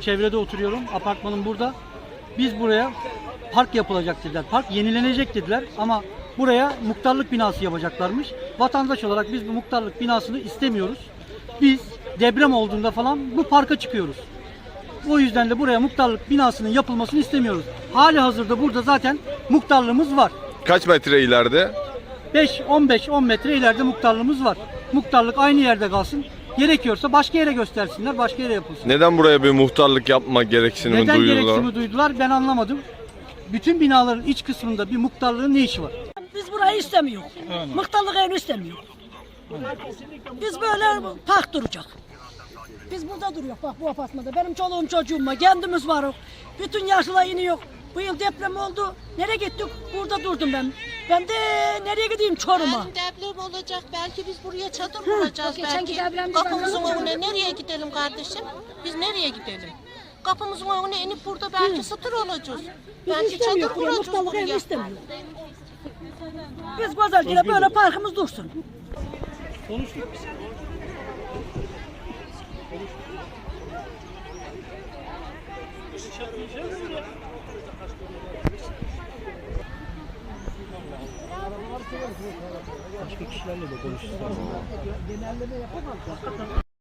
Çevrede oturuyorum. Apartmanım burada. Biz buraya park yapılacak dediler. Park yenilenecek dediler ama buraya muhtarlık binası yapacaklarmış. Vatandaş olarak biz bu muhtarlık binasını istemiyoruz. Biz deprem olduğunda falan bu parka çıkıyoruz. O yüzden de buraya muhtarlık binasının yapılmasını istemiyoruz. Hali hazırda burada zaten muhtarlığımız var. Kaç metre ileride? 5 15 10 metre ileride muhtarlığımız var. Muhtarlık aynı yerde kalsın. Gerekiyorsa başka yere göstersinler, başka yere yapılsın. Neden buraya bir muhtarlık yapma gereksinimi Neden duyuyorlar? gereksinimi duydular ben anlamadım. Bütün binaların iç kısmında bir muhtarlığın ne işi var? Biz burayı istemiyoruz. Muhtarlık evini istemiyoruz. Biz böyle park duracak. Biz burada duruyor bak bu apartmanda. Benim çoluğum çocuğum var. Kendimiz var. Bütün yaşlılar iniyor. Bu yıl deprem oldu. Nereye gittik? Burada durdum ben. Ben de nereye gideyim Çorum'a? Yarın deprem olacak. Belki biz buraya çadır kuracağız. Belki kapımızın ben- önüne nereye gidelim kardeşim? Biz nereye gidelim? Kapımızın önüne inip burada belki satır olacağız. Biz Belki çadır buraya, kuracağız Muhtarlık evini buraya. istemiyoruz. Biz güzelce böyle parkımız dursun. Başka kişilerle de konuşuruz.